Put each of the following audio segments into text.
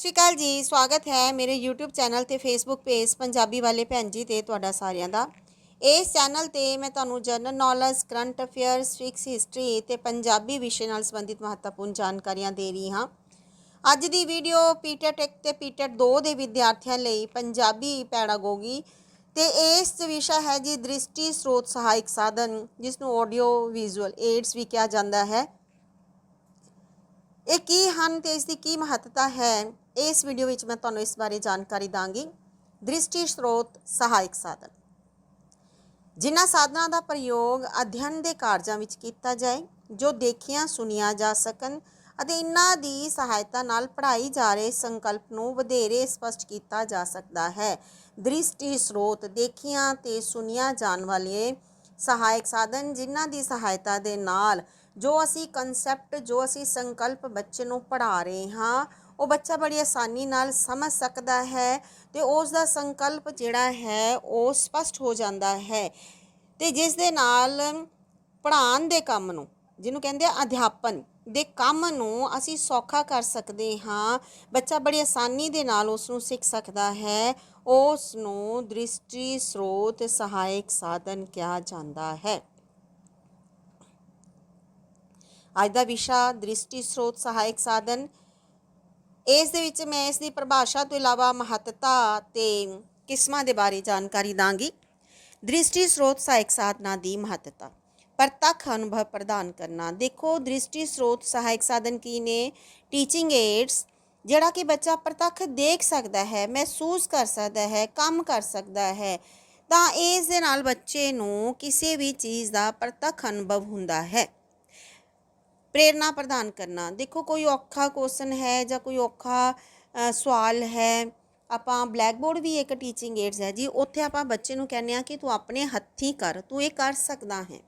ਸ਼੍ਰੀ ਅਕਾਲ ਜੀ, ਸਵਾਗਤ ਹੈ ਮੇਰੇ YouTube ਚੈਨਲ ਤੇ Facebook ਪੇਜ ਪੰਜਾਬੀ ਵਾਲੇ ਭੈਣ ਜੀ ਤੇ ਤੁਹਾਡਾ ਸਾਰਿਆਂ ਦਾ। ਇਸ ਚੈਨਲ ਤੇ ਮੈਂ ਤੁਹਾਨੂੰ general knowledge current affairs fix history ਤੇ ਪੰਜਾਬੀ ਵਿਸ਼ੇ ਨਾਲ ਸੰਬੰਧਿਤ ਮਹੱਤਵਪੂਰਨ ਜਾਣਕਾਰੀਆਂ ਦੇ ਰਹੀ ਹਾਂ। ਅੱਜ ਦੀ ਵੀਡੀਓ ਪੀਟੈਟ 1 ਤੇ ਪੀਟੈਟ 2 ਦੇ ਵਿਦਿਆਰਥੀਆਂ ਲਈ ਪੰਜਾਬੀ ਪੈਡਾਗੋਗੀ ਤੇ ਇਸ ਵਿਸ਼ਾ ਹੈ ਜੀ ਦ੍ਰਿਸ਼ਟੀ ਸਰੋਤ ਸਹਾਇਕ ਸਾਧਨ ਜਿਸ ਨੂੰ ਆਡੀਓ ਵਿਜ਼ੂਅਲ ਏਡਸ ਵੀ ਕਿਹਾ ਜਾਂਦਾ ਹੈ। ਇਹ ਕੀ ਹਨ ਤੇ ਇਸ ਦੀ ਕੀ ਮਹੱਤਤਾ ਹੈ? ਇਸ ਵੀਡੀਓ ਵਿੱਚ ਮੈਂ ਤੁਹਾਨੂੰ ਇਸ ਬਾਰੇ ਜਾਣਕਾਰੀ ਦਾਂਗੀ। ਦ੍ਰਿਸ਼ਟੀ ਸਰੋਤ ਸਹਾਇਕ ਸਾਧਨ। ਜਿਨ੍ਹਾਂ ਸਾਧਨਾਂ ਦਾ ਪ੍ਰਯੋਗ ਅਧਿਐਨ ਦੇ ਕਾਰਜਾਂ ਵਿੱਚ ਕੀਤਾ ਜਾਏ, ਜੋ ਦੇਖੀਆਂ, ਸੁਣੀਆਂ ਜਾ ਸਕਣ ਅਤੇ ਇਨ੍ਹਾਂ ਦੀ ਸਹਾਇਤਾ ਨਾਲ ਪੜ੍ਹਾਈ ਜਾ ਰਹੇ ਸੰਕਲਪ ਨੂੰ ਵਧੇਰੇ ਸਪਸ਼ਟ ਕੀਤਾ ਜਾ ਸਕਦਾ ਹੈ। ਦ੍ਰਿਸ਼ਟੀ ਸਰੋਤ ਦੇਖੀਆਂ ਤੇ ਸੁਣੀਆਂ ਜਾਣ ਵਾਲੇ ਸਹਾਇਕ ਸਾਧਨ ਜਿਨ੍ਹਾਂ ਦੀ ਸਹਾਇਤਾ ਦੇ ਨਾਲ ਜੋ ਅਸੀਂ ਕਨਸੈਪਟ ਜੋ ਅਸੀਂ ਸੰਕਲਪ ਬੱਚੇ ਨੂੰ ਪੜ੍ਹਾ ਰਹੇ ਹਾਂ, ਉਹ ਬੱਚਾ ਬੜੀ ਆਸਾਨੀ ਨਾਲ ਸਮਝ ਸਕਦਾ ਹੈ ਤੇ ਉਸ ਦਾ ਸੰਕਲਪ ਜਿਹੜਾ ਹੈ, ਉਹ ਸਪਸ਼ਟ ਹੋ ਜਾਂਦਾ ਹੈ। ਤੇ ਜਿਸ ਦੇ ਨਾਲ ਪੜ੍ਹਾਉਣ ਦੇ ਕੰਮ ਨੂੰ, ਜਿਹਨੂੰ ਕਹਿੰਦੇ ਆ ਅਧਿਆਪਨ, ਦੇ ਕੰਮ ਨੂੰ ਅਸੀਂ ਸੌਖਾ ਕਰ ਸਕਦੇ ਹਾਂ। ਬੱਚਾ ਬੜੀ ਆਸਾਨੀ ਦੇ ਨਾਲ ਉਸ ਨੂੰ ਸਿੱਖ ਸਕਦਾ ਹੈ। ਉਸ ਨੂੰ ਦ੍ਰਿਸ਼ਟੀ, ਸਰੋਤ, ਸਹਾਇਕ ਸਾਧਨ ਕਿਹਾ ਜਾਂਦਾ ਹੈ। ਅੱਜ ਦਾ ਵਿਸ਼ਾ ਦ੍ਰਿਸ਼ਟੀ ਸਰੋਤ ਸਹਾਇਕ ਸਾਧਨ। ਇਸ ਦੇ ਵਿੱਚ ਮੈਂ ਇਸ ਦੀ ਪਰਿਭਾਸ਼ਾ ਤੋਂ ਇਲਾਵਾ ਮਹੱਤਤਾ ਤੇ ਕਿਸਮਾਂ ਦੇ ਬਾਰੇ ਜਾਣਕਾਰੀ ਦਾਂਗੀ। ਦ੍ਰਿਸ਼ਟੀ ਸਰੋਤ ਸਹਾਇਕ ਸਾਧਨਾਂ ਦੀ ਮਹੱਤਤਾ। ਪ੍ਰਤੱਖ ਅਨੁਭਵ ਪ੍ਰਦਾਨ ਕਰਨਾ। ਦੇਖੋ, ਦ੍ਰਿਸ਼ਟੀ ਸਰੋਤ ਸਹਾਇਕ ਸਾਧਨ ਕੀ ਨੇ? ਟੀਚਿੰਗ ਏਡਸ ਜਿਹੜਾ ਕਿ ਬੱਚਾ ਪ੍ਰਤੱਖ ਦੇਖ ਸਕਦਾ ਹੈ, ਮਹਿਸੂਸ ਕਰ ਸਕਦਾ ਹੈ, ਕੰਮ ਕਰ ਸਕਦਾ ਹੈ, ਤਾਂ ਇਸ ਦੇ ਨਾਲ ਬੱਚੇ ਨੂੰ ਕਿਸੇ ਵੀ ਚੀਜ਼ ਦਾ ਪ੍ਰਤੱਖ ਅਨੁਭਵ ਹੁੰਦਾ ਹੈ। ਪ੍ਰੇਰਣਾ ਪ੍ਰਦਾਨ ਕਰਨਾ। ਦੇਖੋ, ਕੋਈ ਔਖਾ ਕੁਐਸਚਨ ਹੈ ਜਾਂ ਕੋਈ ਔਖਾ ਸਵਾਲ ਹੈ, ਆਪਾਂ ਬਲੈਕਬੋਰਡ ਵੀ ਇੱਕ ਟੀਚਿੰਗ ਏਡਸ ਹੈ ਜੀ, ਉੱਥੇ ਆਪਾਂ ਬੱਚੇ ਨੂੰ ਕਹਿੰਦੇ ਆ ਕਿ ਤੂੰ ਆਪਣੇ ਹੱਥੀਂ ਕਰ, ਤੂੰ ਇਹ ਕਰ ਸਕਦਾ ਹੈ।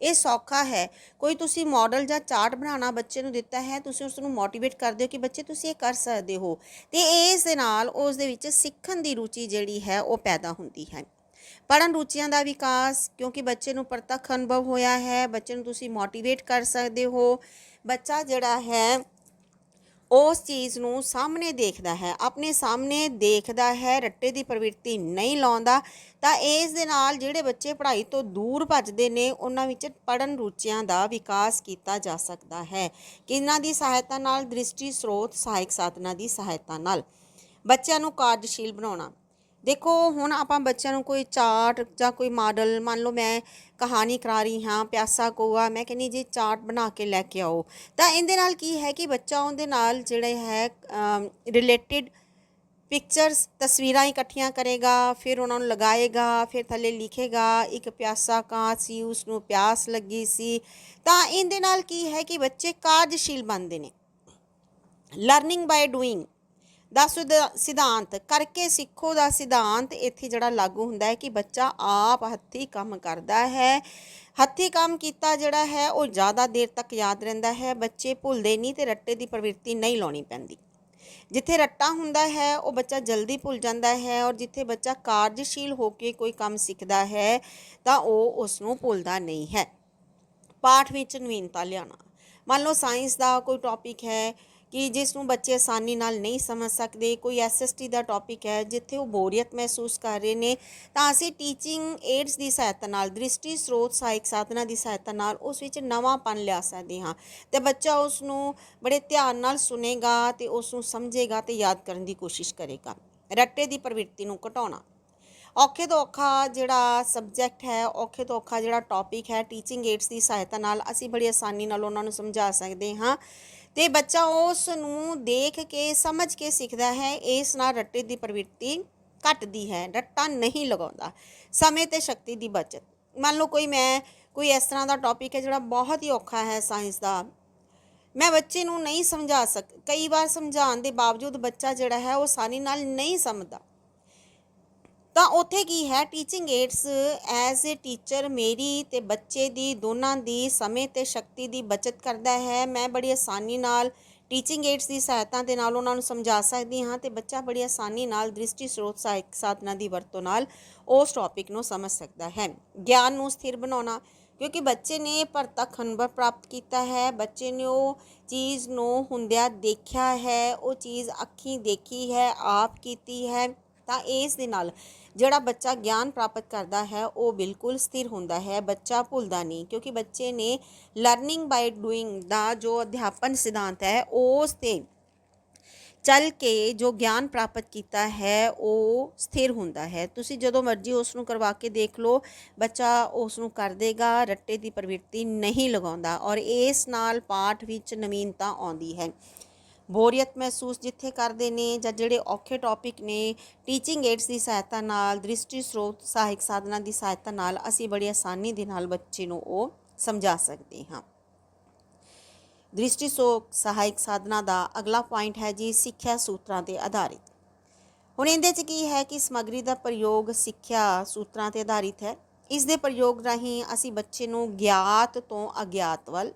ਇਹ ਸੌਖਾ ਹੈ। ਕੋਈ ਤੁਸੀਂ ਮਾਡਲ ਜਾਂ ਚਾਰਟ ਬਣਾਉਣਾ ਬੱਚੇ ਨੂੰ ਦਿੱਤਾ ਹੈ, ਤੁਸੀਂ ਉਸ ਨੂੰ ਮੋਟੀਵੇਟ ਕਰਦੇ ਹੋ ਕਿ ਬੱਚੇ ਤੁਸੀਂ ਇਹ ਕਰ ਸਕਦੇ ਹੋ। ਤੇ ਇਸ ਦੇ ਨਾਲ ਉਸ ਦੇ ਵਿੱਚ ਸਿੱਖਣ ਦੀ ਰੁਚੀ ਜਿਹੜੀ ਹੈ, ਉਹ ਪੈਦਾ ਹੁੰਦੀ ਹੈ। ਪੜਨ ਰੁਚੀਆਂ ਦਾ ਵਿਕਾਸ, ਕਿਉਂਕਿ ਬੱਚੇ ਨੂੰ ਪ੍ਰਤੱਖ ਅਨੁਭਵ ਹੋਇਆ ਹੈ, ਬੱਚੇ ਨੂੰ ਤੁਸੀਂ ਮੋਟੀਵੇਟ ਕਰ ਸਕਦੇ ਹੋ। ਬੱਚਾ ਜਿਹੜਾ ਹੈ, ਉਸ ਚੀਜ਼ ਨੂੰ ਸਾਹਮਣੇ ਦੇਖਦਾ ਹੈ, ਆਪਣੇ ਸਾਹਮਣੇ ਦੇਖਦਾ ਹੈ, ਰੱਟੇ ਦੀ ਪ੍ਰਵਿਰਤੀ ਨਹੀਂ ਲਾਉਂਦਾ, ਤਾਂ ਇਸ ਦੇ ਨਾਲ ਜਿਹੜੇ ਬੱਚੇ ਪੜ੍ਹਾਈ ਤੋਂ ਦੂਰ ਭੱਜਦੇ ਨੇ, ਉਹਨਾਂ ਵਿੱਚ ਪੜਨ ਰੁਚੀਆਂ ਦਾ ਵਿਕਾਸ ਕੀਤਾ ਜਾ ਸਕਦਾ ਹੈ। ਕਿਹਨਾਂ ਦੀ ਸਹਾਇਤਾ ਨਾਲ, ਦ੍ਰਿਸ਼ਟੀ ਸਰੋਤ, ਸਹਾਇਕ ਸਾਧਨਾਂ ਦੀ ਸਹਾਇਤਾ ਨਾਲ। ਬੱਚਿਆਂ ਨੂੰ ਕਾਰਜਸ਼ੀਲ ਬਣਾਉਣਾ। ਦੇਖੋ, ਹੁਣ ਆਪਾਂ ਬੱਚਿਆਂ ਨੂੰ ਕੋਈ ਚਾਰਟ ਜਾਂ ਕੋਈ ਮਾਡਲ, ਮੰਨ ਲਓ ਮੈਂ ਕਹਾਣੀ ਕਰਾ ਰਹੀ ਹਾਂ, ਪਿਆਸਾ ਕੋਆ, ਮੈਂ ਕਹਿੰਦੀ ਜੀ ਚਾਰਟ ਬਣਾ ਕੇ ਲੈ ਕੇ ਆਓ। ਤਾਂ ਇਹਦੇ ਨਾਲ ਕੀ ਹੈ ਕਿ ਬੱਚਾ ਉਹਦੇ ਨਾਲ ਜਿਹੜੇ ਹੈ ਰਿਲੇਟਡ ਪਿਕਚਰਸ ਤਸਵੀਰਾਂ ਇਕੱਠੀਆਂ ਕਰੇਗਾ, ਫਿਰ ਉਹਨਾਂ ਨੂੰ ਲਗਾਏਗਾ, ਫਿਰ ਥੱਲੇ ਲਿਖੇਗਾ, ਇੱਕ ਪਿਆਸਾ ਕਾਂ ਸੀ ਉਸ ਨੂੰ ਪਿਆਸ ਲੱਗੀ ਸੀ। ਤਾਂ ਇਹਦੇ ਨਾਲ ਕੀ ਹੈ ਕਿ ਬੱਚੇ ਕਾਰਜਸ਼ੀਲ ਬਣਦੇ ਨੇ। ਲਰਨਿੰਗ ਬਾਈ ਡੂਇੰਗ ਦਾ ਸਿਧ- ਸਿਧਾਂਤ, ਕਰਕੇ ਸਿੱਖੋ ਦਾ ਸਿਧਾਂਤ ਇੱਥੇ ਜਿਹੜਾ ਲਾਗੂ ਹੁੰਦਾ ਹੈ ਕਿ ਬੱਚਾ ਆਪ ਹੱਥੀਂ ਕੰਮ ਕਰਦਾ ਹੈ। ਹੱਥੀਂ ਕੰਮ ਕੀਤਾ ਜਿਹੜਾ ਹੈ, ਉਹ ਜ਼ਿਆਦਾ ਦੇਰ ਤੱਕ ਯਾਦ ਰਹਿੰਦਾ ਹੈ। ਬੱਚੇ ਭੁੱਲਦੇ ਨਹੀਂ ਤੇ ਰੱਟੇ ਦੀ ਪ੍ਰਵਿਰਤੀ ਨਹੀਂ ਲਾਉਣੀ ਪੈਂਦੀ। ਜਿੱਥੇ ਰੱਟਾ ਹੁੰਦਾ ਹੈ, ਉਹ ਬੱਚਾ ਜਲਦੀ ਭੁੱਲ ਜਾਂਦਾ ਹੈ ਔਰ ਜਿੱਥੇ ਬੱਚਾ ਕਾਰਜਸ਼ੀਲ ਹੋ ਕੇ ਕੋਈ ਕੰਮ ਸਿੱਖਦਾ ਹੈ, ਤਾਂ ਉਹ ਉਸ ਨੂੰ ਭੁੱਲਦਾ ਨਹੀਂ ਹੈ। ਪਾਠ ਵਿੱਚ ਨਵੀਨਤਾ ਲਿਆਉਣਾ। ਮੰਨ ਲਓ ਸਾਇੰਸ ਦਾ ਕੋਈ ਟੌਪਿਕ ਹੈ ਕਿ ਜਿਸ ਨੂੰ ਬੱਚੇ ਆਸਾਨੀ ਨਾਲ ਨਹੀਂ ਸਮਝ ਸਕਦੇ, ਕੋਈ ਐਸਐਸਟੀ ਦਾ ਟੌਪਿਕ ਹੈ ਜਿੱਥੇ ਉਹ ਬੋਰੀਅਤ ਮਹਿਸੂਸ ਕਰ ਰਹੇ ਨੇ, ਤਾਂ ਅਸੀਂ ਟੀਚਿੰਗ ਏਡਸ ਦੀ ਸਹਾਇਤਾ ਨਾਲ, ਦ੍ਰਿਸ਼ਟੀ ਸਰੋਤ ਸਹਾਇਕ ਸਾਧਨਾਂ ਦੀ ਸਹਾਇਤਾ ਨਾਲ ਉਸ ਵਿੱਚ ਨਵਾਂਪਨ ਲਿਆ ਸਕਦੇ ਹਾਂ। ਤੇ ਬੱਚਾ ਉਸ ਨੂੰ ਬੜੇ ਧਿਆਨ ਨਾਲ ਸੁਨੇਗਾ ਤੇ ਉਸ ਨੂੰ ਸਮਝੇਗਾ ਤੇ ਯਾਦ ਕਰਨ ਦੀ ਕੋਸ਼ਿਸ਼ ਕਰੇਗਾ। ਰੱਟੇ ਦੀ ਪ੍ਰਵਿਰਤੀ ਨੂੰ ਘਟਾਉਣਾ। ਔਖੇ ਤੋਂ ਔਖਾ ਜਿਹੜਾ ਸਬਜੈਕਟ ਹੈ, ਔਖੇ ਤੋਂ ਔਖਾ ਜਿਹੜਾ ਟੌਪਿਕ ਹੈ ਟੀਚਿੰਗ ਏਡਸ ਦੀ ਸਹਾਇਤਾ ਨਾਲ ਅਸੀਂ ਬੜੀ ਆਸਾਨੀ ਨਾਲ ਉਹਨਾਂ ਨੂੰ ਸਮਝਾ ਸਕਦੇ ਹਾਂ। ਤੇ ਬੱਚਾ ਉਸ ਨੂੰ ਦੇਖ ਕੇ, ਸਮਝ ਕੇ ਸਿੱਖਦਾ ਹੈ, ਇਸ ਨਾਲ ਰੱਟੇ ਦੀ ਪ੍ਰਵਿਰਤੀ ਘਟਦੀ ਹੈ, ਰੱਟਾ ਨਹੀਂ ਲਗਾਉਂਦਾ। ਸਮੇਂ ਤੇ ਸ਼ਕਤੀ ਦੀ ਬਚਤ। ਮੰਨ ਲਓ ਕੋਈ ਮੈਂ, ਕੋਈ ਇਸ ਤਰ੍ਹਾਂ ਦਾ ਟੌਪਿਕ ਹੈ ਜਿਹੜਾ ਬਹੁਤ ਹੀ ਔਖਾ ਹੈ ਸਾਇੰਸ ਦਾ। ਮੈਂ ਬੱਚੇ ਨੂੰ ਨਹੀਂ ਸਮਝਾ ਸਕ, ਕਈ ਵਾਰ ਸਮਝਾਉਣ ਦੇ ਬਾਵਜੂਦ ਬੱਚਾ ਜਿਹੜਾ ਹੈ ਉਹ ਆਸਾਨੀ ਨਾਲ ਨਹੀਂ ਸਮਝਦਾ। ਤਾਂ ਉੱਥੇ ਕੀ ਹੈ? Teaching aids as a teacher ਮੇਰੀ ਤੇ ਬੱਚੇ ਦੀ ਦੋਨਾਂ ਦੀ ਸਮੇਂ ਤੇ ਸ਼ਕਤੀ ਦੀ ਬਚਤ ਕਰਦਾ ਹੈ। ਮੈਂ ਬੜੀ ਆਸਾਨੀ ਨਾਲ ਟੀਚਿੰਗ ਏਡਸ ਦੀ ਸਹਾਇਤਾ ਦੇ ਨਾਲ ਉਹਨਾਂ ਨੂੰ ਸਮਝਾ ਸਕਦੀ ਹਾਂ ਤੇ ਬੱਚਾ ਬੜੀ ਆਸਾਨੀ ਨਾਲ ਦ੍ਰਿਸ਼ਟੀ ਸਰੋਤ ਸਹਾਇਕ ਸਾਧਨਾਂ ਦੀ ਵਰਤੋਂ ਨਾਲ ਉਸ ਟੌਪਿਕ ਨੂੰ ਸਮਝ ਸਕਦਾ ਹੈ। ਗਿਆਨ ਨੂੰ ਸਥਿਰ ਬਣਾਉਣਾ, ਕਿਉਂਕਿ ਬੱਚੇ ਨੇ ਪ੍ਰਤੱਖ ਅਨੁਭਵ ਪ੍ਰਾਪਤ ਕੀਤਾ ਹੈ। ਬੱਚੇ ਨੇ ਉਹ ਚੀਜ਼ ਨੂੰ ਹੁੰਦਿਆਂ ਦੇਖਿਆ ਹੈ, ਉਹ ਚੀਜ਼ ਅੱਖੀਂ ਦੇਖੀ ਹੈ, ਆਪ ਕੀਤੀ ਹੈ। ਤਾਂ ਇਸ ਦੇ ਨਾਲ ਜਿਹੜਾ ਬੱਚਾ ਗਿਆਨ ਪ੍ਰਾਪਤ ਕਰਦਾ ਹੈ, ਉਹ ਬਿਲਕੁਲ ਸਥਿਰ ਹੁੰਦਾ ਹੈ, ਬੱਚਾ ਭੁੱਲਦਾ ਨਹੀਂ, ਕਿਉਂਕਿ ਬੱਚੇ ਨੇ ਲਰਨਿੰਗ ਬਾਈ ਡੂਇੰਗ ਦਾ ਜੋ ਅਧਿਆਪਨ ਸਿਧਾਂਤ ਹੈ, ਉਸ ਤੇ ਚੱਲ ਕੇ ਜੋ ਗਿਆਨ ਪ੍ਰਾਪਤ ਕੀਤਾ ਹੈ, ਉਹ ਸਥਿਰ ਹੁੰਦਾ ਹੈ। ਤੁਸੀਂ ਜਦੋਂ ਮਰਜ਼ੀ ਉਸ ਨੂੰ ਕਰਵਾ ਕੇ ਦੇਖ ਲਓ, ਬੱਚਾ ਉਸ ਨੂੰ ਕਰ ਦੇਗਾ, ਰੱਟੇ ਦੀ ਪ੍ਰਵਿਰਤੀ ਨਹੀਂ ਲਗਾਉਂਦਾ ਔਰ ਇਸ ਨਾਲ ਪਾਠ ਵਿੱਚ ਨਵੀਨਤਾ ਆਉਂਦੀ ਹੈ। ਬੋਰੀਅਤ ਮਹਿਸੂਸ ਜਿੱਥੇ ਕਰਦੇ ਨੇ ਜਾਂ ਜਿਹੜੇ ਔਖੇ ਟੌਪਿਕ ਨੇ ਟੀਚਿੰਗ ਏਡਸ ਦੀ ਸਹਾਇਤਾ ਨਾਲ, ਦ੍ਰਿਸ਼ਟੀ ਸਰੋਤ ਸਹਾਇਕ ਸਾਧਨਾਂ ਦੀ ਸਹਾਇਤਾ ਨਾਲ ਅਸੀਂ ਬੜੀ ਆਸਾਨੀ ਦੇ ਨਾਲ ਬੱਚੇ ਨੂੰ ਉਹ ਸਮਝਾ ਸਕਦੇ ਹਾਂ। ਦ੍ਰਿਸ਼ਟੀ ਸੋਕ ਸਹਾਇਕ ਸਾਧਨਾ ਦਾ ਅਗਲਾ ਪੁਆਇੰਟ ਹੈ ਜੀ ਸਿੱਖਿਆ ਸੂਤਰਾਂ ਤੇ ਆਧਾਰਿਤ। ਹੁਣ ਇਹਦੇ 'ਚ ਕੀ ਹੈ ਕਿ ਸਮੱਗਰੀ ਦਾ ਪ੍ਰਯੋਗ ਸਿੱਖਿਆ ਸੂਤਰਾਂ ਤੇ ਆਧਾਰਿਤ ਹੈ। ਇਸ ਦੇ ਪ੍ਰਯੋਗ ਰਾਹੀਂ ਅਸੀਂ ਬੱਚੇ ਨੂੰ ਗਿਆਤ ਤੋਂ ਅਗਿਆਤ ਵੱਲ,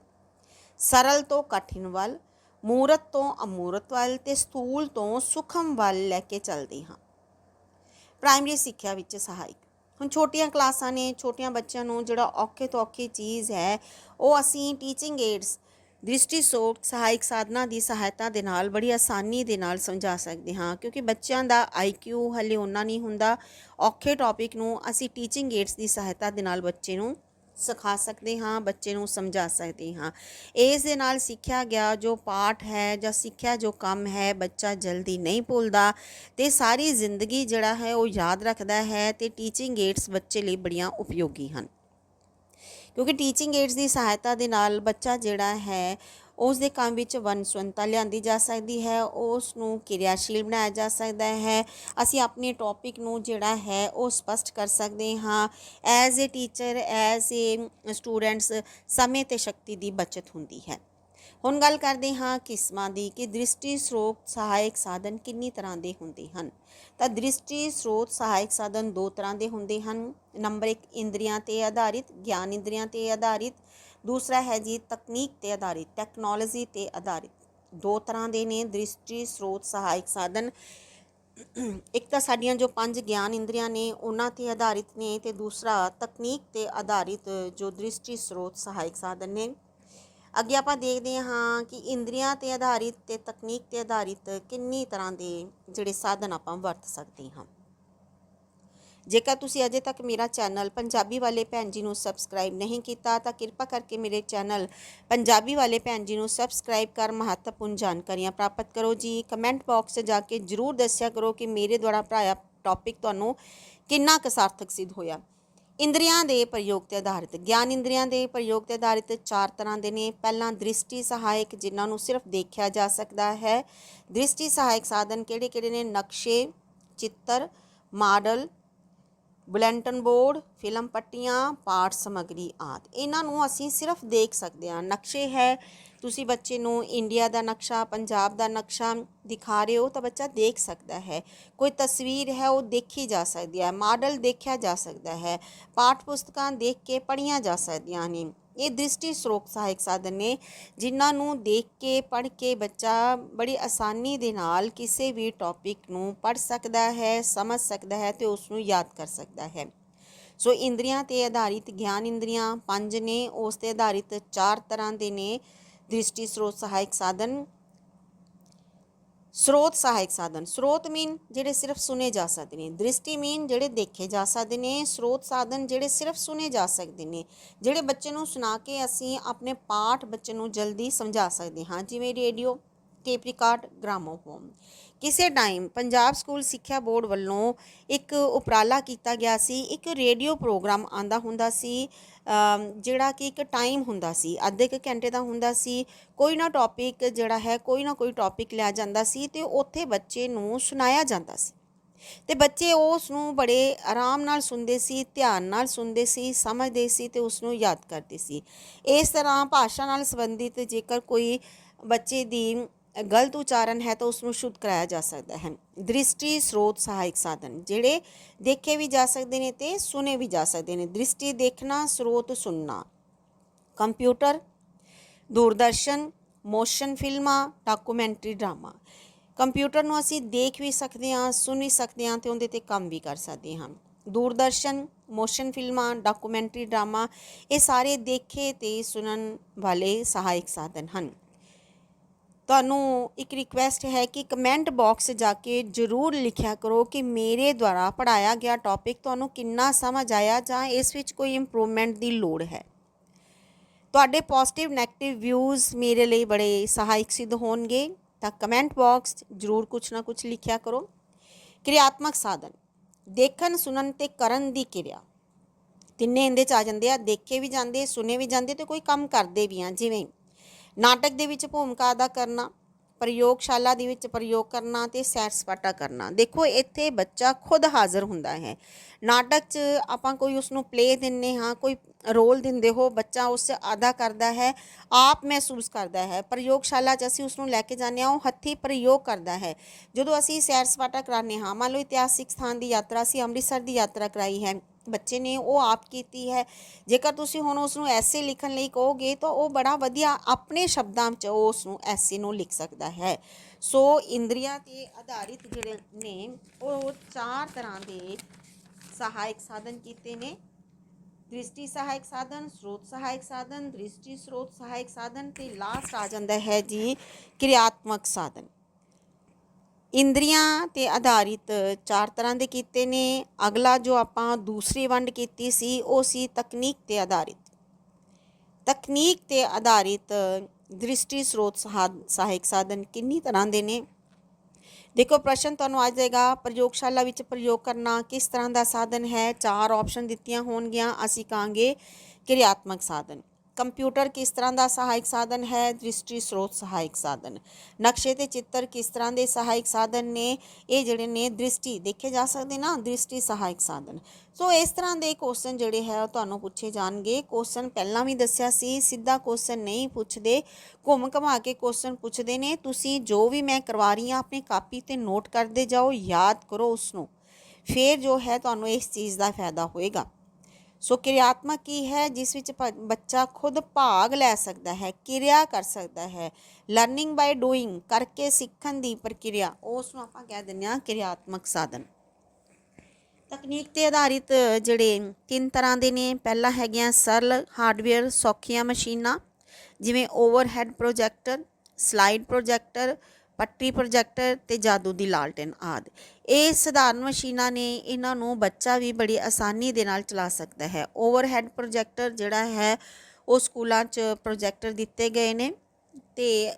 ਸਰਲ ਤੋਂ ਕਠਿਨ ਵੱਲ ਮੂਰਤ ਤੋਂ ਅਮੂਰਤ ਵੱਲ ਤੇ ਸਥੂਲ ਤੋਂ ਸੂਖਮ ਵੱਲ ਲੈ ਕੇ ਚੱਲਦੇ ਹਾਂ। ਪ੍ਰਾਇਮਰੀ ਸਿੱਖਿਆ ਵਿੱਚ ਸਹਾਇਕ। ਹੁਣ ਛੋਟੀਆਂ ਕਲਾਸਾਂ ਨੇ, ਛੋਟੀਆਂ ਬੱਚਿਆਂ ਨੂੰ ਜਿਹੜਾ ਔਖੇ ਤੋਂ ਔਖੀ ਚੀਜ਼ ਹੈ, ਉਹ ਅਸੀਂ ਟੀਚਿੰਗ ਏਡਸ ਦ੍ਰਿਸ਼ਟੀ ਸੋਖ ਸਹਾਇਕ ਸਾਧਨਾ ਦੀ ਸਹਾਇਤਾ ਦੇ ਨਾਲ, ਬੜੀ ਆਸਾਨੀ ਦੇ ਨਾਲ ਸਮਝਾ ਸਕਦੇ ਹਾਂ। ਕਿਉਂਕਿ ਬੱਚਿਆਂ ਦਾ ਆਈਕਿਊ ਹਲੇ ਉਹਨਾਂ ਨਹੀਂ ਹੁੰਦਾ। ਔਖੇ ਟੌਪਿਕ ਨੂੰ ਅਸੀਂ ਟੀਚਿੰਗ ਏਡਸ ਦੀ ਸਹਾਇਤਾ ਦੇ ਨਾਲ ਬੱਚੇ ਨੂੰ ਸਿਖਾ ਸਕਦੇ ਹਾਂ, ਬੱਚੇ ਨੂੰ ਸਮਝਾ ਸਕਦੇ ਹਾਂ। ਇਸ ਦੇ ਨਾਲ ਸਿੱਖਿਆ ਗਿਆ ਜੋ ਪਾਠ ਹੈ ਜਾਂ ਸਿੱਖਿਆ ਜੋ ਕੰਮ ਹੈ, ਬੱਚਾ ਜਲਦੀ ਨਹੀਂ ਭੁੱਲਦਾ ਤੇ ਸਾਰੀ ਜ਼ਿੰਦਗੀ ਜਿਹੜਾ ਹੈ ਉਹ ਯਾਦ ਰੱਖਦਾ ਹੈ ਤੇ ਟੀਚਿੰਗ ਏਡਸ ਬੱਚੇ ਲਈ ਬੜੀਆਂ ਉਪਯੋਗੀ ਹਨ। ਕਿਉਂਕਿ ਟੀਚਿੰਗ ਏਡਸ ਦੀ ਸਹਾਇਤਾ ਦੇ ਨਾਲ ਬੱਚਾ ਜਿਹੜਾ ਹੈ ਉਸ ਦੇ ਕੰਮ ਵਿੱਚ ਵਨਸਵੰਤਾ ਲਿਆਂਦੀ ਜਾ ਸਕਦੀ ਹੈ ਉਸ ਨੂੰ ਕਿਰਿਆਸ਼ੀਲ ਬਣਾਇਆ ਜਾ ਸਕਦਾ ਹੈ। ਅਸੀਂ ਆਪਣੇ ਟੌਪਿਕ ਨੂੰ ਜਿਹੜਾ ਹੈ, ਉਹ ਸਪਸ਼ਟ ਕਰ ਸਕਦੇ ਹਾਂ। As a teacher as a students ਸਮੇਂ ਤੇ ਸ਼ਕਤੀ ਦੀ ਬਚਤ ਹੁੰਦੀ ਹੈ। ਹੁਣ ਗੱਲ ਕਰਦੇ ਹਾਂ ਕਿਸਮਾਂ ਦੀ, ਕਿ ਦ੍ਰਿਸ਼ਟੀ ਸਰੋਤ ਸਹਾਇਕ ਸਾਧਨ ਕਿੰਨੀ ਤਰ੍ਹਾਂ ਦੇ ਹੁੰਦੇ ਹਨ? ਤਾਂ ਦ੍ਰਿਸ਼ਟੀ ਸਰੋਤ ਸਹਾਇਕ ਸਾਧਨ ਦੋ ਤਰ੍ਹਾਂ ਦੇ ਹੁੰਦੇ ਹਨ। ਨੰਬਰ 1 ਇੰਦਰੀਆਂ ਤੇ ਆਧਾਰਿਤ, ਗਿਆਨ ਇੰਦਰੀਆਂ ਤੇ ਆਧਾਰਿਤ। ਦੂਸਰਾ ਹੈ ਜੀ ਤਕਨੀਕ ਤੇ ਆਧਾਰਿਤ ਟੈਕਨੋਲੋਜੀ ਤੇ ਆਧਾਰਿਤ। ਦੋ ਤਰ੍ਹਾਂ ਦੇ ਨੇ ਦ੍ਰਿਸ਼ਟੀ, ਸਰੋਤ, ਸਹਾਇਕ ਸਾਧਨ। ਇੱਕ ਤਾਂ ਸਾਡੀਆਂ ਜੋ ਪੰਜ ਗਿਆਨ ਇੰਦਰੀਆਂ ਨੇ, ਉਹਨਾਂ ਤੇ ਆਧਾਰਿਤ ਨੇ ਤੇ ਦੂਸਰਾ ਤਕਨੀਕ ਤੇ ਆਧਾਰਿਤ ਜੋ ਦ੍ਰਿਸ਼ਟੀ, ਸਰੋਤ, ਸਹਾਇਕ ਸਾਧਨ ਨੇ। ਅੱਗੇ ਆਪਾਂ ਦੇਖਦੇ ਹਾਂ ਕਿ ਇੰਦਰੀਆਂ ਤੇ ਆਧਾਰਿਤ ਤੇ ਤਕਨੀਕ ਤੇ ਆਧਾਰਿਤ ਕਿੰਨੀ ਤਰ੍ਹਾਂ ਦੇ ਜਿਹੜੇ ਸਾਧਨ ਆਪਾਂ ਵਰਤ ਸਕਦੇ ਹਾਂ। ਜੇਕਰ ਤੁਸੀਂ ਅਜੇ ਤੱਕ ਮੇਰਾ ਚੈਨਲ ਪੰਜਾਬੀ ਵਾਲੇ ਭੈਣ ਜੀ ਨੂੰ ਸਬਸਕ੍ਰਾਈਬ ਨਹੀਂ ਕੀਤਾ, ਤਾਂ ਕਿਰਪਾ ਕਰਕੇ ਮੇਰੇ ਚੈਨਲ ਪੰਜਾਬੀ ਵਾਲੇ ਭੈਣ ਜੀ ਨੂੰ ਸਬਸਕ੍ਰਾਈਬ ਕਰ ਮਹੱਤਵਪੂਰਨ ਜਾਣਕਾਰੀਆਂ ਪ੍ਰਾਪਤ ਕਰੋ ਜੀ। ਕਮੈਂਟ ਬਾਕਸ 'ਚ ਜਾ ਕੇ ਜਰੂਰ ਦੱਸਿਆ ਕਰੋ ਕਿ ਮੇਰੇ ਦੁਆਰਾ ਪੜਾਇਆ ਟੌਪਿਕ ਤੁਹਾਨੂੰ ਕਿੰਨਾ ਕੁ ਸਾਰਥਕ ਸਿੱਧ ਹੋਇਆ। ਇੰਦਰੀਆਂ ਦੇ ਪ੍ਰਯੋਗ ਤੇ ਆਧਾਰਿਤ, ਗਿਆਨ ਇੰਦਰੀਆਂ ਦੇ ਪ੍ਰਯੋਗ ਤੇ ਆਧਾਰਿਤ ਚਾਰ ਤਰ੍ਹਾਂ ਦੇ ਨੇ। ਪਹਿਲਾਂ ਦ੍ਰਿਸ਼ਟੀ ਸਹਾਇਕ, ਜਿਨ੍ਹਾਂ ਨੂੰ ਸਿਰਫ ਦੇਖਿਆ ਜਾ ਸਕਦਾ ਹੈ। ਦ੍ਰਿਸ਼ਟੀ ਸਹਾਇਕ ਸਾਧਨ ਕਿਹੜੇ ਕਿਹੜੇ ਨੇ? ਨਕਸ਼ੇ, ਚਿੱਤਰ, ਮਾਡਲ ਬੁਲੈਂਟਨ ਬੋਰਡ, ਫਿਲਮ ਪੱਟੀਆਂ, ਪਾਠ ਸਮੱਗਰੀ ਆਦਿ। ਇਹਨਾਂ ਨੂੰ ਅਸੀਂ ਸਿਰਫ ਦੇਖ ਸਕਦੇ ਹਾਂ। ਨਕਸ਼ੇ ਹੈ। ਤੁਸੀਂ ਬੱਚੇ ਨੂੰ ਇੰਡੀਆ ਦਾ ਨਕਸ਼ਾ, ਪੰਜਾਬ ਦਾ ਨਕਸ਼ਾ ਦਿਖਾ ਰਹੇ ਹੋ ਤਾਂ ਬੱਚਾ ਦੇਖ ਸਕਦਾ ਹੈ। ਕੋਈ ਤਸਵੀਰ ਹੈ, ਉਹ ਦੇਖੀ ਜਾ ਸਕਦੀ ਹੈ। ਮਾਡਲ ਦੇਖਿਆ ਜਾ ਸਕਦਾ ਹੈ। ਪਾਠ ਪੁਸਤਕਾਂ ਦੇਖ ਕੇ ਪੜ੍ਹੀਆਂ ਜਾ ਸਕਦੀਆਂ ਨੇ। ਇਹ ਦ੍ਰਿਸ਼ਟੀ ਸਰੋਤ ਸਹਾਇਕ ਸਾਧਨ ਨੇ, ਜਿਨ੍ਹਾਂ ਨੂੰ ਦੇਖ ਕੇ, ਪੜ੍ਹ ਕੇ ਬੱਚਾ ਬੜੀ ਆਸਾਨੀ ਦੇ ਨਾਲ ਕਿਸੇ ਵੀ ਟੌਪਿਕ ਨੂੰ ਪੜ੍ਹ ਸਕਦਾ ਹੈ, ਸਮਝ ਸਕਦਾ ਹੈ ਤੇ ਉਸ ਨੂੰ ਯਾਦ ਕਰ ਸਕਦਾ ਹੈ। ਸੋ ਇੰਦਰੀਆਂ ਤੇ ਆਧਾਰਿਤ ਗਿਆਨ ਇੰਦਰੀਆਂ ਪੰਜ ਨੇ, ਉਸ ਤੇ ਆਧਾਰਿਤ ਚਾਰ ਤਰ੍ਹਾਂ ਦੇ ਨੇ ਦ੍ਰਿਸ਼ਟੀ ਸਰੋਤ ਸਹਾਇਕ ਸਾਧਨ। ਸਰੋਤ ਸਹਾਇਕ ਸਾਧਨ। ਸਰੋਤ ਮੀਨ ਜਿਹੜੇ ਸਿਰਫ ਸੁਨੇ ਜਾ ਸਕਦੇ ਨੇ। ਦ੍ਰਿਸ਼ਟੀ ਮੀਨ ਜਿਹੜੇ ਦੇਖੇ ਜਾ ਸਕਦੇ ਨੇ। ਸਰੋਤ ਸਾਧਨ ਜਿਹੜੇ ਸਿਰਫ ਸੁਨੇ ਜਾ ਸਕਦੇ ਨੇ। ਜਿਹੜੇ ਬੱਚੇ ਨੂੰ ਸੁਣਾ ਕੇ ਅਸੀਂ ਆਪਣੇ ਪਾਠ ਬੱਚੇ ਨੂੰ ਜਲਦੀ ਸਮਝਾ ਸਕਦੇ ਹਾਂ। ਜਿਵੇਂ ਰੇਡੀਓ ਟੇਪ ਰਿਕਾਰਡ ਗ੍ਰਾਮੋਫੋਨ ਕਿਸੇ ਟਾਈਮ ਪੰਜਾਬ ਸਕੂਲ ਸਿੱਖਿਆ ਬੋਰਡ ਵੱਲੋਂ ਇੱਕ ਉਪਰਾਲਾ ਕੀਤਾ ਗਿਆ ਸੀ। ਇੱਕ ਰੇਡੀਓ ਪ੍ਰੋਗਰਾਮ ਆਂਦਾ ਹੁੰਦਾ ਸੀ। ਜਿਹੜਾ ਕਿ ਇੱਕ ਟਾਈਮ ਹੁੰਦਾ ਸੀ, ਅੱਧੇ ਕੁ ਘੰਟੇ ਦਾ ਹੁੰਦਾ ਸੀ, ਕੋਈ ਨਾ ਟੌਪਿਕ ਜਿਹੜਾ ਹੈ, ਕੋਈ ਨਾ ਕੋਈ ਟੌਪਿਕ ਲਿਆ ਜਾਂਦਾ ਸੀ ਤੇ ਉੱਥੇ ਬੱਚੇ ਨੂੰ ਸੁਣਾਇਆ ਜਾਂਦਾ ਸੀ। ਤੇ ਬੱਚੇ ਉਸ ਨੂੰ ਬੜੇ ਆਰਾਮ ਨਾਲ ਸੁਣਦੇ ਸੀ, ਧਿਆਨ ਨਾਲ ਸੁਣਦੇ ਸੀ, ਸਮਝਦੇ ਸੀ ਤੇ ਉਸ ਨੂੰ ਯਾਦ ਕਰਦੇ ਸੀ। ਇਸ ਤਰ੍ਹਾਂ ਭਾਸ਼ਾ ਨਾਲ ਸੰਬੰਧਿਤ ਜੇਕਰ ਕੋਈ ਬੱਚੇ ਦੀ ਗਲਤ ਉਚਾਰਨ ਹੈ ਤਾਂ ਉਸ ਨੂੰ ਸ਼ੁੱਧ ਕਰਾਇਆ ਜਾ ਸਕਦਾ ਹੈ। ਦ੍ਰਿਸ਼ਟੀ, ਸਰੋਤ, ਸਹਾਇਕ ਸਾਧਨ, ਜਿਹੜੇ ਦੇਖੇ ਵੀ ਜਾ ਸਕਦੇ ਨੇ ਤੇ ਸੁਨੇ ਵੀ ਜਾ ਸਕਦੇ ਨੇ। ਦ੍ਰਿਸ਼ਟੀ ਦੇਖਣਾ, ਸਰੋਤ ਸੁਣਨਾ। ਕੰਪਿਊਟਰ, ਦੂਰਦਰਸ਼ਨ, ਮੋਸ਼ਨ ਫਿਲਮਾਂ, ਡਾਕੂਮੈਂਟਰੀ ਡਰਾਮਾ। ਕੰਪਿਊਟਰ ਨੂੰ ਅਸੀਂ ਦੇਖ ਵੀ ਸਕਦੇ ਹਾਂ, ਸੁਣ ਵੀ ਸਕਦੇ ਹਾਂ ਤੇ ਉਹਦੇ ਤੇ ਕੰਮ ਵੀ ਕਰ ਸਕਦੇ ਹਾਂ। ਦੂਰਦਰਸ਼ਨ, ਮੋਸ਼ਨ ਫਿਲਮਾਂ, ਡਾਕੂਮੈਂਟਰੀ ਡਰਾਮਾ, ਇਹ ਸਾਰੇ ਦੇਖੇ ਤੇ ਸੁਣਨ ਵਾਲੇ ਸਹਾਇਕ ਸਾਧਨ ਹਨ। ਤੁਹਾਨੂੰ ਇੱਕ ਰਿਕੁਐਸਟ ਹੈ ਕਿ ਕਮੈਂਟ ਬਾਕਸ ਜਾ ਕੇ ਜਰੂਰ ਲਿਖਿਆ ਕਰੋ ਕਿ ਮੇਰੇ ਦੁਆਰਾ ਪੜਾਇਆ ਗਿਆ ਟੌਪਿਕ ਤੁਹਾਨੂੰ ਕਿੰਨਾ ਸਮਝ ਆਇਆ ਜਾਂ ਇਸ ਵਿੱਚ ਕੋਈ ਇੰਪਰੂਵਮੈਂਟ ਦੀ ਲੋੜ ਹੈ। ਤੁਹਾਡੇ ਪੋਜ਼ਿਟਿਵ 네ਗੇਟਿਵ ਵਿਊਜ਼ ਮੇਰੇ ਲਈ ਬੜੇ ਸਹਾਇਕ ਸਿੱਧ ਹੋਣਗੇ। ਤਾਂ ਕਮੈਂਟ ਬਾਕਸ ਜਰੂਰ ਕੁਝ ਨਾ ਕੁਝ ਲਿਖਿਆ ਕਰੋ। ਕਿਰਿਆਤਮਕ ਸਾਧਨ, ਦੇਖਣ, ਸੁਣਨ ਤੇ ਕਰਨ ਦੀ ਕਿਰਿਆ। ਤਿੰਨੇ ਇਹਦੇ ਚ ਆ ਜਾਂਦੇ ਆ, ਦੇਖੇ ਵੀ ਜਾਂਦੇ, ਸੁਣੇ ਵੀ ਜਾਂਦੇ ਤੇ ਕੋਈ ਕੰਮ ਕਰਦੇ ਵੀ ਆ, ਜਿਵੇਂ ਨਾਟਕ ਦੇ ਵਿੱਚ ਭੂਮਿਕਾ ਅਦਾ ਕਰਨਾ, ਪ੍ਰਯੋਗਸ਼ਾਲਾ ਦੇ ਵਿੱਚ ਪ੍ਰਯੋਗ ਕਰਨਾ ਤੇ ਸੈਰ ਸਪਾਟਾ ਕਰਨਾ। ਦੇਖੋ, ਇੱਥੇ ਬੱਚਾ ਖੁਦ ਹਾਜ਼ਰ ਹੁੰਦਾ ਹੈ। ਨਾਟਕ 'ਚ ਆਪਾਂ ਕੋਈ ਉਸ ਨੂੰ ਪਲੇ ਦਿੰਨੇ ਹਾਂ, ਕੋਈ ਰੋਲ ਦਿੰਦੇ ਹੋ, ਬੱਚਾ ਉਸ 'ਚ ਅਦਾ ਕਰਦਾ ਹੈ, ਆਪ ਮਹਿਸੂਸ ਕਰਦਾ ਹੈ। ਪ੍ਰਯੋਗਸ਼ਾਲਾ 'ਚ ਅਸੀਂ ਉਸ ਨੂੰ ਲੈ ਕੇ ਜਾਂਦੇ ਹਾਂ, ਉਹ ਹੱਥੀ ਪ੍ਰਯੋਗ ਕਰਦਾ ਹੈ। ਜਦੋਂ ਅਸੀਂ ਸੈਰ ਸਪਾਟਾ ਕਰਾਉਂਦੇ ਹਾਂ, ਮੰਨ ਲਓ ਇਤਿਹਾਸਿਕ ਸਥਾਨ ਦੀ ਯਾਤਰਾ, ਅਸੀਂ ਅੰਮ੍ਰਿਤਸਰ ਦੀ ਯਾਤਰਾ ਕਰਾਈ ਹੈ ਬੱਚੇ ਨੇ ਉਹ ਆਪ ਕੀਤੀ ਹੈ। ਜੇਕਰ ਤੁਸੀਂ ਹੁਣ ਉਸ ਨੂੰ ਐਸੇ ਲਿਖਣ ਲਈ ਕਹੋਗੇ, ਤਾਂ ਉਹ ਬੜਾ ਵਧੀਆ ਆਪਣੇ ਸ਼ਬਦਾਂ 'ਚ ਉਹ ਉਸ ਨੂੰ ਐਸੇ ਨੂੰ ਲਿਖ ਸਕਦਾ ਹੈ। ਸੋ ਇੰਦਰੀਆਂ ਤੇ ਆਧਾਰਿਤ ਜਿਹੜੇ ਨੇ, ਉਹ ਚਾਰ ਤਰ੍ਹਾਂ ਦੇ ਸਹਾਇਕ ਸਾਧਨ ਕੀਤੇ ਨੇ। ਦ੍ਰਿਸ਼ਟੀ ਸਹਾਇਕ ਸਾਧਨ, ਸਰੋਤ ਸਹਾਇਕ ਸਾਧਨ, ਦ੍ਰਿਸ਼ਟੀ ਸਰੋਤ ਸਹਾਇਕ ਸਾਧਨ ਤੇ ਲਾਸਟ ਆ ਜਾਂਦਾ ਹੈ ਜੀ, ਕਿਰਿਆਤਮਕ ਸਾਧਨ। ਇੰਦਰੀਆਂ ਤੇ ਆਧਾਰਿਤ ਚਾਰ ਤਰ੍ਹਾਂ ਦੇ ਕੀਤੇ ਨੇ। ਅਗਲਾ ਜੋ ਆਪਾਂ ਦੂਸਰੀ ਵੰਡ ਕੀਤੀ ਸੀ, ਉਹ ਸੀ ਤਕਨੀਕ ਤੇ ਆਧਾਰਿਤ। ਤਕਨੀਕ ਤੇ ਆਧਾਰਿਤ ਦ੍ਰਿਸ਼ਟੀ ਸਰੋਤ ਸਹਾ- ਸਹਾਇਕ ਸਾਧਨ ਕਿੰਨੀ ਤਰ੍ਹਾਂ ਦੇ ਨੇ? ਦੇਖੋ, ਪ੍ਰਸ਼ਨ ਤੁਹਾਨੂੰ ਆ ਜਾਏਗਾ ਪ੍ਰਯੋਗਸ਼ਾਲਾ ਵਿੱਚ ਪ੍ਰਯੋਗ ਕਰਨਾ ਕਿਸ ਤਰ੍ਹਾਂ ਦਾ ਸਾਧਨ ਹੈ? ਚਾਰ ਆਪਸ਼ਨ ਦਿੱਤੀਆਂ ਹੋਣਗੀਆਂ, ਅਸੀਂ ਕਹਾਂਗੇ ਕਿਰਿਆਤਮਕ ਸਾਧਨ। ਕੰਪਿਊਟਰ ਕਿਸ ਤਰ੍ਹਾਂ ਦਾ ਸਹਾਇਕ ਸਾਧਨ ਹੈ, ਦ੍ਰਿਸ਼ਟੀ ਸਰੋਤ ਸਹਾਇਕ ਸਾਧਨ। ਨਕਸ਼ੇ ਤੇ ਚਿੱਤਰ ਕਿਸ ਤਰ੍ਹਾਂ ਦੇ ਸਹਾਇਕ ਸਾਧਨ ਨੇ, ਇਹ ਜਿਹੜੇ ਨੇ ਦ੍ਰਿਸ਼ਟੀ, ਦੇਖੇ ਜਾ ਸਕਦੇ ਨਾ? ਦ੍ਰਿਸ਼ਟੀ ਸਹਾਇਕ ਸਾਧਨ। ਸੋ ਇਸ ਤਰ੍ਹਾਂ ਦੇ ਕੁਐਸਚਨ ਜਿਹੜੇ ਹੈ, ਉਹ ਤੁਹਾਨੂੰ ਪੁੱਛੇ ਜਾਣਗੇ। ਕੁਐਸਚਨ ਪਹਿਲਾਂ ਵੀ ਦੱਸਿਆ ਸੀ, ਸਿੱਧਾ ਕੁਐਸਚਨ ਨਹੀਂ ਪੁੱਛਦੇ। ਘੁੰਮ ਘਮਾ ਕੇ ਕੁਐਸਚਨ ਪੁੱਛਦੇ ਨੇ। ਤੁਸੀਂ ਜੋ ਵੀ ਮੈਂ ਕਰਵਾ ਰਹੀ ਹਾਂ, ਆਪਣੀ ਕਾਪੀ ਤੇ ਨੋਟ ਕਰਦੇ ਜਾਓ, ਯਾਦ ਕਰੋ ਉਸ ਨੂੰ ਫਿਰ ਜੋ ਹੈ, ਤੁਹਾਨੂੰ ਇਸ ਚੀਜ਼ ਦਾ ਫਾਇਦਾ ਹੋਏਗਾ। ਸੋ ਕਿਰਿਆਤਮਕ ਕੀ ਹੈ, ਜਿਸ ਵਿੱਚ ਪ- ਬੱਚਾ ਖੁਦ ਭਾਗ ਲੈ ਸਕਦਾ ਹੈ, ਕਿਰਿਆ ਕਰ ਸਕਦਾ ਹੈ। ਲਰਨਿੰਗ ਬਾਈ ਡੂਇੰਗ ਕਰਕੇ ਸਿੱਖਣ ਦੀ ਪ੍ਰਕਿਰਿਆ, ਉਸ ਨੂੰ ਆਪਾਂ ਕਹਿ ਦਿੰਦੇ ਹਾਂ ਕਿਰਿਆਤਮਕ ਸਾਧਨ। ਤਕਨੀਕ ਤੇ ਆਧਾਰਿਤ ਜਿਹੜੇ ਤਿੰਨ ਤਰ੍ਹਾਂ ਦੇ ਨੇ, ਪਹਿਲਾ ਹੈਗੀਆਂ ਸਰਲ ਹਾਰਡਵੇਅਰ, ਸੌਖੀਆਂ ਮਸ਼ੀਨਾਂ, ਜਿਵੇਂ ਓਵਰਹੈਡ ਪ੍ਰੋਜੈਕਟਰ ਸਲਾਈਡ ਪ੍ਰੋਜੈਕਟਰ ਪੱਟੀ ਪ੍ਰੋਜੈਕਟਰ ਤੇ ਜਾਦੂ ਦੀ ਲਾਲਟਨ ਆਦਿ। ਇਹ ਸਧਾਰਨ ਮਸ਼ੀਨਾਂ ਨੇ ਇਹਨਾਂ ਨੂੰ ਬੱਚਾ ਵੀ ਬੜੀ ਆਸਾਨੀ ਦੇ ਨਾਲ ਚਲਾ ਸਕਦਾ ਹੈ। ਓਵਰਹੈਡ ਪ੍ਰੋਜੈਕਟਰ ਜਿਹੜਾ ਹੈ, ਉਹ ਸਕੂਲਾਂ 'ਚ ਪ੍ਰੋਜੈਕਟਰ ਦਿੱਤੇ ਗਏ ਨੇ ਤੇ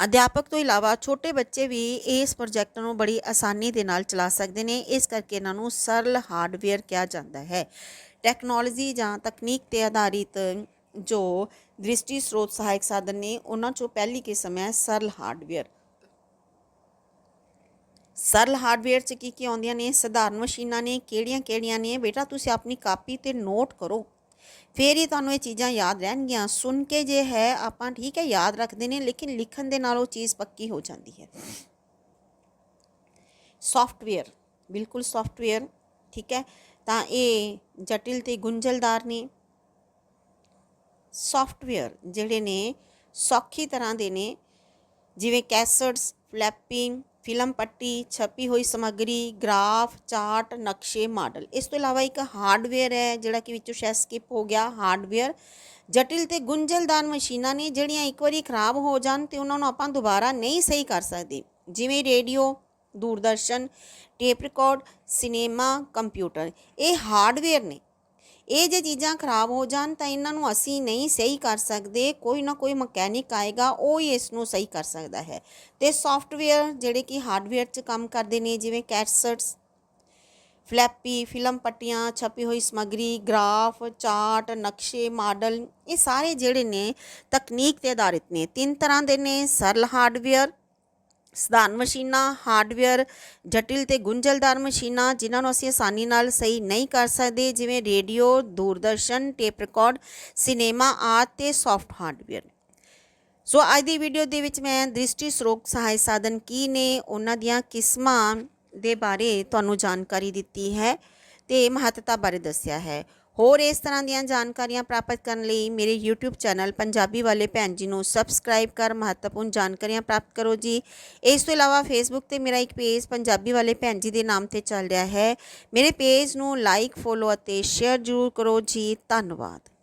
ਅਧਿਆਪਕ ਤੋਂ ਇਲਾਵਾ ਛੋਟੇ ਬੱਚੇ ਵੀ ਇਸ ਪ੍ਰੋਜੈਕਟ ਨੂੰ ਬੜੀ ਆਸਾਨੀ ਦੇ ਨਾਲ ਚਲਾ ਸਕਦੇ ਨੇ। ਇਸ ਕਰਕੇ ਇਹਨਾਂ ਨੂੰ ਸਰਲ ਹਾਰਡਵੇਅਰ ਕਿਹਾ ਜਾਂਦਾ ਹੈ। ਟੈਕਨੋਲੋਜੀ ਜਾਂ ਤਕਨੀਕ ਤੇ ਆਧਾਰਿਤ ਜੋ ਦ੍ਰਿਸ਼ਟੀ ਸਰੋਤ ਸਹਾਇਕ ਸਾਧਨ ਨੇ ਉਹਨਾਂ ਚੋਂ ਪਹਿਲੀ ਕਿਸਮ ਹੈ ਸਰਲ ਹਾਰਡਵੇਅਰ। ਸਰਲ ਹਾਰਡਵੇਅਰ ਚ ਕੀ ਕੀ ਆਉਂਦੀਆਂ ਨੇ? ਸਧਾਰਨ ਮਸ਼ੀਨਾਂ ਨੇ। ਕਿਹੜੀਆਂ ਕਿਹੜੀਆਂ ਨੇ? ਬੇਟਾ, ਤੁਸੀਂ ਆਪਣੀ ਕਾਪੀ ਤੇ ਨੋਟ ਕਰੋ। ਫੇਰ ਹੀ ਤੁਹਾਨੂੰ ਇਹ ਚੀਜ਼ਾਂ ਯਾਦ ਰਹਿਣਗੀਆਂ। ਸੁਣ ਕੇ ਜੇ ਹੈ, ਆਪਾਂ ਠੀਕ ਹੈ, ਯਾਦ ਰੱਖਦੇ ਨੇ, ਲੇਕਿਨ ਲਿਖਣ ਦੇ ਨਾਲ ਉਹ ਚੀਜ਼ ਪੱਕੀ ਹੋ ਜਾਂਦੀ ਹੈ। ਸੌਫਟਵੇਅਰ। ਬਿਲਕੁਲ ਸੌਫਟਵੇਅਰ, ਠੀਕ ਹੈ? ਤਾਂ ਇਹ ਜਟਿਲ ਤੇ ਗੁੰਝਲਦਾਰ ਨੇ। ਸੌਫਟਵੇਅਰ ਜਿਹੜੇ ਨੇ, ਸੌਖੀ ਤਰ੍ਹਾਂ ਦੇ ਨੇ। ਜਿਵੇਂ ਕੈਸਟਸ, ਫਲੈਪਿੰਗ, ਫਿਲਮ ਪੱਟੀ, ਛਪੀ ਹੋਈ ਸਮੱਗਰੀ, ਗ੍ਰਾਫ, ਚਾਰਟ, ਨਕਸ਼ੇ, ਮਾਡਲ। ਇਸ ਤੋਂ ਇਲਾਵਾ ਇੱਕ ਹਾਰਡਵੇਅਰ ਹੈ, ਜਿਹੜਾ ਕਿ ਵਿੱਚੋਂ ਸ਼ਾਇਦ ਸਕਿਪ ਹੋ ਗਿਆ, ਹਾਰਡਵੇਅਰ। ਜਟਿਲ ਤੇ ਗੁੰਝਲਦਾਰ ਮਸ਼ੀਨਾਂ ਨੇ, ਜਿਹੜੀਆਂ ਇੱਕ ਵਾਰੀ ਖਰਾਬ ਹੋ ਜਾਣ ਤੇ ਉਹਨਾਂ ਨੂੰ ਆਪਾਂ ਦੁਬਾਰਾ ਨਹੀਂ ਸਹੀ ਕਰ ਸਕਦੇ। ਜਿਵੇਂ ਰੇਡੀਓ, ਦੂਰਦਰਸ਼ਨ, ਟੇਪ ਰਿਕਾਰਡ, ਸਿਨੇਮਾ, ਕੰਪਿਊਟਰ। ਇਹ ਹਾਰਡਵੇਅਰ ਨੇ। ਇਹ ਜੇ ਚੀਜ਼ਾਂ ਖਰਾਬ ਹੋ ਜਾਣ ਤਾਂ ਇਹਨਾਂ ਨੂੰ ਅਸੀਂ ਨਹੀਂ ਸਹੀ ਕਰ ਸਕਦੇ, ਕੋਈ ਨਾ ਕੋਈ ਮਕੈਨਿਕ ਆਏਗਾ, ਉਹ ਹੀ ਇਸ ਨੂੰ ਸਹੀ ਕਰ ਸਕਦਾ ਹੈ। ਤੇ ਸੌਫਟਵੇਅਰ ਜਿਹੜੇ ਕਿ ਹਾਰਡਵੇਅਰ 'ਚ ਕੰਮ ਕਰਦੇ ਨੇ, ਜਿਵੇਂ ਕੈਟਸਟਸ ਫਲੈਪੀ, ਫਿਲਮ ਪੱਟੀਆਂ, ਛਪੀ ਹੋਈ ਸਮੱਗਰੀ, ਗ੍ਰਾਫ, ਚਾਰਟ, ਨਕਸ਼ੇ, ਮਾਡਲ, ਇਹ ਸਾਰੇ ਜਿਹੜੇ ਨੇ ਤਕਨੀਕ ਤੇ ਆਧਾਰਿਤ ਨੇ। ਤਿੰਨ ਤਰ੍ਹਾਂ ਦੇ ਨੇ, ਸਰਲ ਹਾਰਡਵੇਅਰ ਸਧਾਰਨ ਮਸ਼ੀਨਾਂ, ਹਾਰਡਵੇਅਰ, ਜਟਿਲ ਤੇ ਗੁੰਝਲਦਾਰ ਮਸ਼ੀਨਾਂ, ਜਿਨ੍ਹਾਂ ਨੂੰ ਅਸੀਂ ਆਸਾਨੀ ਨਾਲ ਸਹੀ ਨਹੀਂ ਕਰ ਸਕਦੇ, ਜਿਵੇਂ ਰੇਡੀਓ, ਦੂਰਦਰਸ਼ਨ, ਟੇਪ ਰਿਕਾਰਡ, ਸਿਨੇਮਾ ਆਦਿ ਤੇ ਸੌਫਟ ਹਾਰਡਵੇਅਰ। ਸੋ ਅੱਜ ਦੀ ਵੀਡੀਓ ਦੇ ਵਿੱਚ ਮੈਂ ਦ੍ਰਿਸ਼ਟੀ ਸਰੋਤ ਸਹਾਇ ਸਾਧਨ ਕੀ ਨੇ, ਉਹਨਾਂ ਦੀਆਂ ਕਿਸਮਾਂ ਦੇ ਬਾਰੇ ਤੁਹਾਨੂੰ ਜਾਣਕਾਰੀ ਦਿੱਤੀ ਹੈ ਤੇ ਮਹੱਤਤਾ ਬਾਰੇ ਦੱਸਿਆ ਹੈ। ਹੋਰ ਇਸ ਤਰ੍ਹਾਂ ਦੀਆਂ ਜਾਣਕਾਰੀਆਂ ਪ੍ਰਾਪਤ ਕਰਨ ਲਈ ਮੇਰੇ YouTube ਚੈਨਲ ਪੰਜਾਬੀ ਵਾਲੇ ਭੈਣ ਜੀ ਨੂੰ ਸਬਸਕ੍ਰਾਈਬ ਕਰ, ਮਹੱਤਵਪੂਰਨ ਜਾਣਕਾਰੀਆਂ ਪ੍ਰਾਪਤ ਕਰੋ ਜੀ। ਇਸ ਤੋਂ ਇਲਾਵਾ Facebook ਤੇ ਮੇਰਾ ਇੱਕ ਪੇਜ ਪੰਜਾਬੀ ਵਾਲੇ ਭੈਣ ਜੀ ਦੇ ਨਾਮ ਤੇ ਚੱਲ ਰਿਹਾ ਹੈ। ਮੇਰੇ ਪੇਜ ਨੂੰ ਲਾਈਕ ਫੋਲੋ ਅਤੇ ਸ਼ੇਅਰ ਜ਼ਰੂਰ ਕਰੋ ਜੀ। ਧੰਨਵਾਦ।